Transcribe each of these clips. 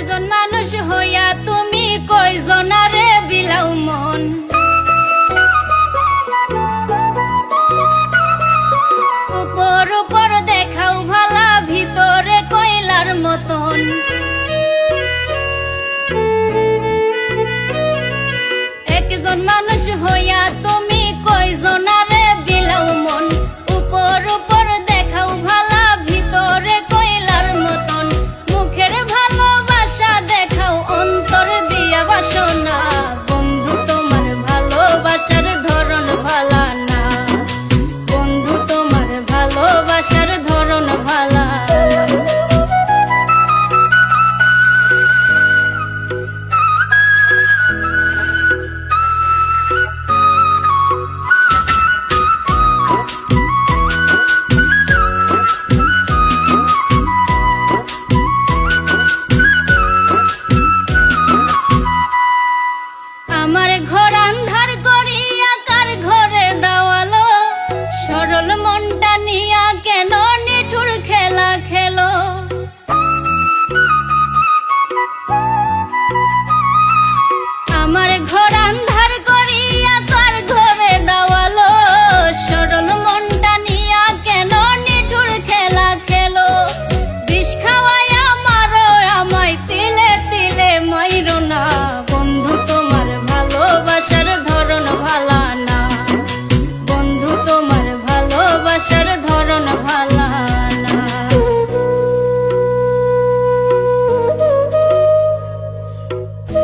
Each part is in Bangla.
একজন মানুষ হইয়া তুমি কয়জনারে বিলাও মন? উপর উপর দেখাও ভালা ভিতরে কইলার মতন। একজন মানুষ হইয়া তুমি কয়জনারে বিলাও মন? উপর উপর দেখাও ভালা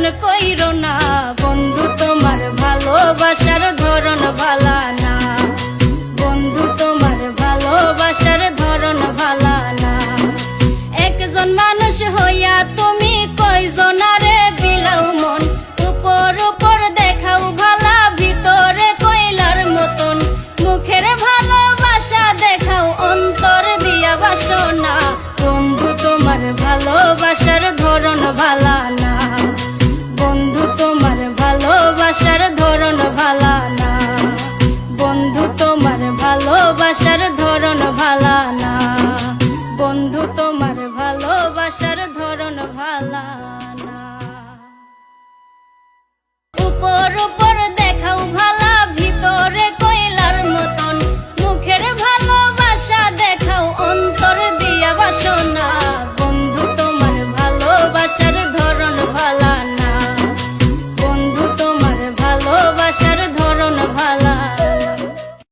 মন কইরো না, বন্ধু, তোমার ভালোবাসার ধরন ভালা না। বন্ধু, তোমার ভালোবাসার ধরন ভালা না। একজন মানুষ হইয়া তুমি কইজনারে gerador